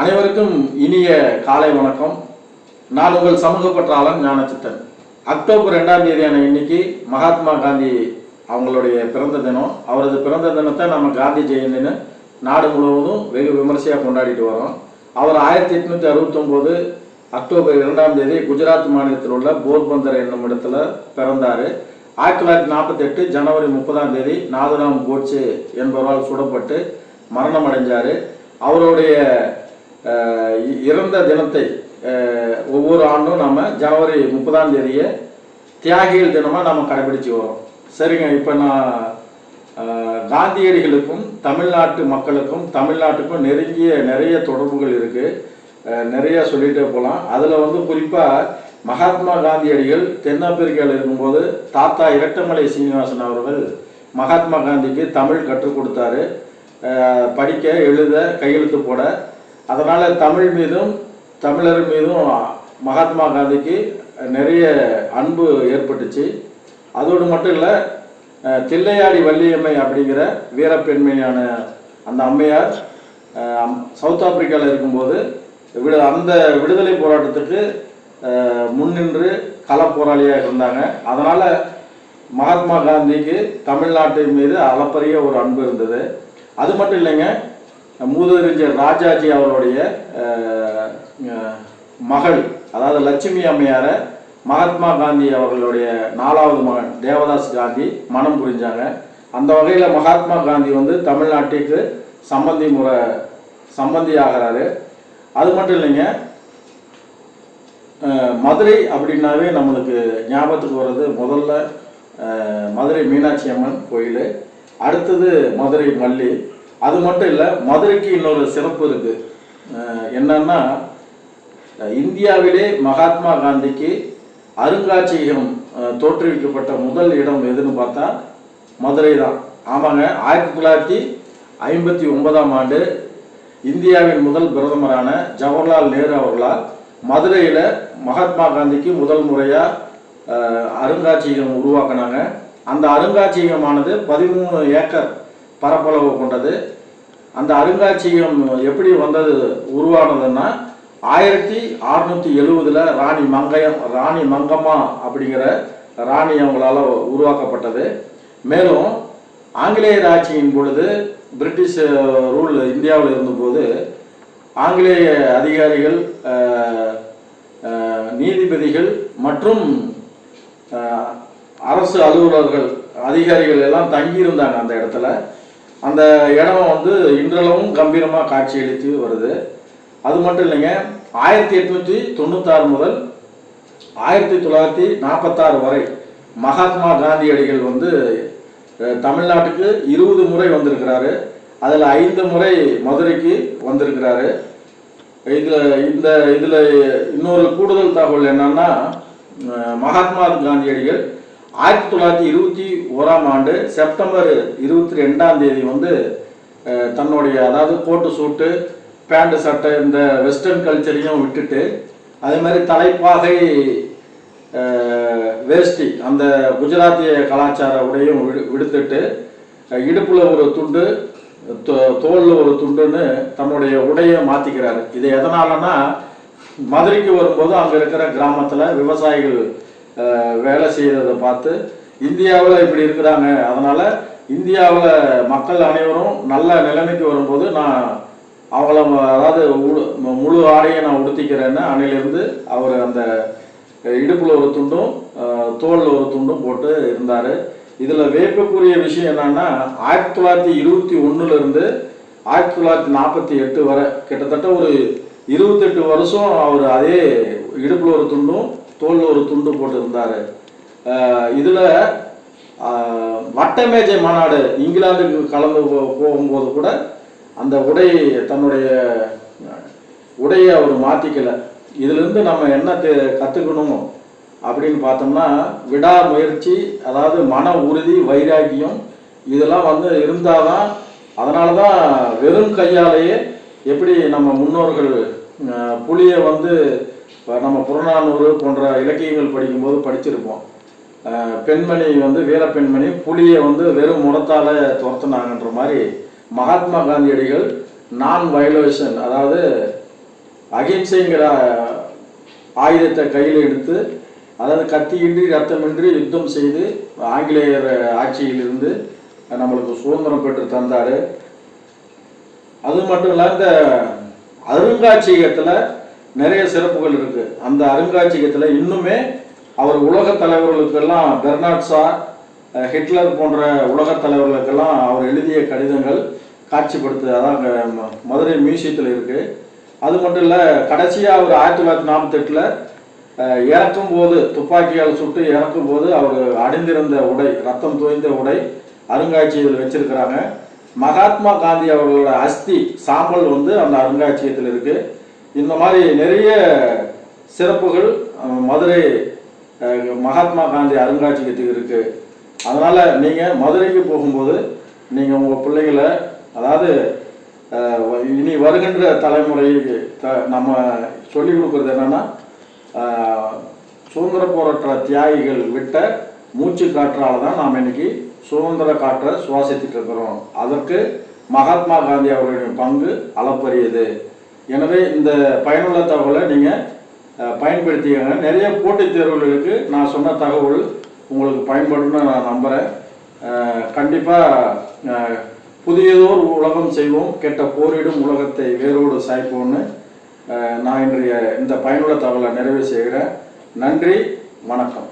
அனைவருக்கும் இனிய காலை வணக்கம். நான் உங்கள் சமூக பற்றாளன் ஞானச்சித்தன். அக்டோபர் ரெண்டாம் தேதியான இன்னைக்கு மகாத்மா காந்தி அவங்களுடைய பிறந்த தினம். அவரது பிறந்த தினத்தை நம்ம காந்தி ஜெயந்தின்னு நாடு முழுவதும் வெகு விமர்சையாக கொண்டாடிட்டு வரோம். அவர் ஆயிரத்தி எட்நூத்தி அறுபத்தொம்போது அக்டோபர் இரண்டாம் தேதி குஜராத் மாநிலத்தில் உள்ள போர்பந்தர் என்னும் இடத்துல பிறந்தார். ஆயிரத்தி தொள்ளாயிரத்தி நாற்பத்தெட்டு ஜனவரி முப்பதாம் தேதி நாதுராம் கோட்சே என்பவரால் சுடப்பட்டு மரணம் அடைஞ்சார். அவருடைய இறந்த தினத்தை ஒவ்வொரு ஆண்டும் நம்ம ஜனவரி முப்பதாம் தேதியை தியாகிகள் தினமாக நம்ம கடைபிடிச்சு வரோம். சரிங்க இப்போ நான் காந்தியடிகளுக்கும் தமிழ்நாட்டு மக்களுக்கும் தமிழ்நாட்டுக்கும் நெருங்கிய நிறைய தொடர்புகள் இருக்குது நிறைய சொல்லிகிட்டே போகலாம் அதில் வந்து குறிப்பாக மகாத்மா காந்தியடிகள் தென்னாப்பிரிக்காவில் இருக்கும்போது தாத்தா இரட்டமலை சீனிவாசன் அவர்கள் மகாத்மா காந்திக்கு தமிழ் கற்றுக் கொடுத்தாரு. படிக்க எழுத கையெழுத்து போட அதனால் தமிழ் மீதும் தமிழர் மீதும் மகாத்மா காந்திக்கு நிறைய அன்பு ஏற்பட்டுச்சு. அதோடு மட்டும் இல்லை தில்லையாடி வள்ளியம்மை அப்படிங்கிற வீரப்பெண்மையான அந்த அம்மையார் சவுத் ஆப்பிரிக்காவில் இருக்கும்போது விடு அந்த விடுதலை போராட்டத்துக்கு முன்னின்று கள போராளியாக இருந்தாங்க. அதனால் மகாத்மா காந்திக்கு தமிழ்நாட்டின் மீது அளப்பரிய ஒரு அன்பு இருந்தது. அது மட்டும் இல்லைங்க மூதறிஞர் ராஜாஜி அவருடைய மகள் அதாவது லட்சுமி அம்மையாரை மகாத்மா காந்தி அவர்களுடைய நாலாவது மகன் தேவதாஸ் காந்தி மனம் புரிஞ்சாங்க. அந்த வகையில் மகாத்மா காந்தி வந்து தமிழ்நாட்டுக்கு சம்பந்தி முறை சம்பந்தி ஆகிறாரு. அது மட்டும் இல்லைங்க மதுரை அப்படின்னாவே நம்மளுக்கு ஞாபகத்துக்கு வர்றது முதல்ல மதுரை மீனாட்சி அம்மன் கோயில் அடுத்தது மதுரை மல்லி அது மட்டும் இல்லை மதுரைக்கு இன்னொரு சிறப்பு இருக்கு. என்னன்னா இந்தியாவிலே மகாத்மா காந்திக்கு அருங்காட்சியகம் தோற்றுவிக்கப்பட்ட முதல் இடம் எதுன்னு பார்த்தா மதுரை தான். ஆமாங்க ஆயிரத்தி தொள்ளாயிரத்தி ஐம்பத்தி ஒன்பதாம் ஆண்டு இந்தியாவின் முதல் பிரதமரான ஜவஹர்லால் நேரு அவர்களால் மதுரையில் மகாத்மா காந்திக்கு முதல் முறையாக அருங்காட்சியகம் உருவாக்குனாங்க. அந்த அருங்காட்சியகமானது பதிமூணு ஏக்கர் பரப்பளவு கொண்டது. அந்த அருங்காட்சியகம் எப்படி வந்தது உருவானதுன்னா ஆயிரத்தி அறுநூற்றி எழுவதில் ராணி மங்கையம் ராணி மங்கம்மா அப்படிங்கிற ராணி அவங்களால் உருவாக்கப்பட்டது. மேலும் ஆங்கிலேயர் ஆட்சியின் பொழுது பிரிட்டிஷ் ரூல் இந்தியாவில் இருந்தபோது ஆங்கிலேய அதிகாரிகள் நீதிபதிகள் மற்றும் அரசு அலுவலர்கள் அதிகாரிகள் எல்லாம் தங்கியிருந்தாங்க அந்த இடத்துல. அந்த இடம் வந்து இன்றளவும் கம்பீரமாக காட்சியளித்து வருது. அது மட்டும் இல்லைங்க ஆயிரத்தி எட்நூற்றி தொண்ணூத்தாறு முதல் ஆயிரத்தி தொள்ளாயிரத்தி நாற்பத்தாறு வரை மகாத்மா காந்தியடிகள் வந்து தமிழ்நாட்டுக்கு இருபது முறை வந்திருக்கிறாரு. அதில் ஐந்து முறை மதுரைக்கு வந்திருக்கிறாரு. இதில் இந்த இதில் இன்னொரு கூடுதல் தகவல் என்னன்னா மகாத்மா காந்தியடிகள் ஆயிரத்தி தொள்ளாயிரத்தி இருபத்தி ஓராம் ஆண்டு செப்டம்பர் இருபத்தி ரெண்டாம் தேதி வந்து தன்னுடைய அதாவது கோட்டு சூட்டு பேண்ட் சட்டை இந்த வெஸ்டர்ன் கல்ச்சரையும் விட்டுட்டு அதே மாதிரி தலைப்பாகை வேஷ்டி அந்த குஜராத்திய கலாச்சார உடையும் விடு விடுத்துட்டு இடுப்பில் இடுப்புல ஒரு துண்டு தோ- தோல்ல ஒரு துண்டுன்னு தன்னுடைய உடையை மாத்திக்கிறாரு. இது எதனாலன்னா மதுரைக்கு வரும்போது அங்க இருக்கிற கிராமத்துல விவசாயிகள் வேலை செய்கிறத பார்த்து இந்தியாவில் இப்படி இருக்கிறாங்க. அதனால் இந்தியாவில் மக்கள் அனைவரும் நல்ல நிலைமைக்கு வரும்போது நான் அவங்கள அதாவது முழு ஆடையை நான் உடுத்திக்கிறேன்னு அன்னையிலிருந்து அவர் அந்த இடுப்பில் ஒரு துண்டும் தோலில் ஒரு துண்டும் போட்டு இருந்தார். இதில் வேப்பக்கூடிய விஷயம் என்னன்னா ஆயிரத்தி தொள்ளாயிரத்தி இருபத்தி ஒன்றுலேருந்து ஆயிரத்தி தொள்ளாயிரத்தி நாற்பத்தி எட்டு வரை கிட்டத்தட்ட ஒரு இருபத்தெட்டு வருஷம் அவர் அதே இடுப்பில் ஒரு துண்டும் தோல்ல ஒரு துண்டு போட்டு இதில் இதுல வட்டமேஜை மாநாடு இங்கிலாந்துக்கு கலந்து போ- போகும்போது கூட அந்த உடை தன்னுடைய உடையை அவர் மாத்திக்கல. இதுலேருந்து நம்ம என்ன தெ- கற்றுக்கணும் அப்படின்னு பார்த்தோம்னா விடாமுயற்சி அதாவது மன உறுதி வைராக்கியம் இதெல்லாம் வந்து இருந்தால் தான் அதனால தான் வெறும் கையாலேயே எப்படி நம்ம முன்னோர்கள் புளியை புலியை வந்து நம்ம புறநானூறு போன்ற இலக்கியங்கள் படிக்கும்போது படிச்சிருப்போம். பெண்மணி வந்து வீர பெண்மணி புலியை வந்து வெறும் முடத்தால துரத்துனாங்கன்ற மாதிரி மகாத்மா காந்தியடிகள் நான் வயலேஷன் அதாவது அகிம்சைங்கிற ஆயுதத்தை கையில் எடுத்து அதாவது கத்தியின்றி ரத்தமின்றி யுத்தம் செய்து ஆங்கிலேயர் ஆட்சியிலிருந்து நம்மளுக்கு சுதந்திரம் பெற்று தந்தார். அது மட்டும் இல்ல இந்த அருங்காட்சியகத்தில் நிறைய சிறப்புகள் இருக்கு. அந்த அருங்காட்சியகத்தில் இன்னுமே அவர் உலக தலைவர்களுக்கெல்லாம் பெர்னாட்ஸா ஹிட்லர் போன்ற உலக தலைவர்களுக்கெல்லாம் அவர் எழுதிய கடிதங்கள் காட்சிப்படுத்து அதான் அங்கே ம- மதுரை மியூசியத்தில் இருக்கு. அது மட்டும் இல்லை கடைசியாக அவர் ஆயிரத்தி தொள்ளாயிரத்தி நாற்பத்தெட்டில் இறக்கும் போது துப்பாக்கியால் சுட்டு இறக்கும் போது அவர் அணிந்திருந்த உடை ரத்தம் தோய்ந்த உடை அருங்காட்சியகத்தில் வச்சிருக்கிறாங்க. மகாத்மா காந்தி அவர்களோட அஸ்தி சாம்பல் வந்து அந்த அருங்காட்சியகத்தில் இருக்குது இந்த மாதிரி நிறைய சிறப்புகள் மதுரை மகாத்மா காந்தி அருங்காட்சியகத்துக்கு இருக்குது அதனால் நீங்கள் மதுரைக்கு போகும்போது நீங்கள் உங்கள் பிள்ளைங்களை அதாவது இனி வருகின்ற தலைமுறைக்கு த- நம்ம சொல்லிக் கொடுக்குறது என்னென்னா சுதந்திர போராட்ட தியாகிகள் விட்ட மூச்சு காற்றால் தான் நாம் இன்னைக்கு சுதந்திர காற்றை சுவாசித்துட்டு இருக்கிறோம். அதற்கு மகாத்மா காந்தி அவர்களின் பங்கு அளப்பரியது. எனவே இந்த பயனுள்ள தகவலை நீங்கள் பயன்படுத்திக்கங்க. நிறைய போட்டித் தேர்வுகளுக்கு நான் சொன்ன தகவல் உங்களுக்கு பயன்படும்னு நான் நம்புகிறேன் கண்டிப்பாக புதியதோர் உலகம் செய்வோம். கெட்ட போரிடும் உலகத்தை வேரோடு சாய்ப்போம்னு நான் இன்றைய இந்த பயனுள்ள தகவலை நிறைவு செய்கிறேன். நன்றி வணக்கம்.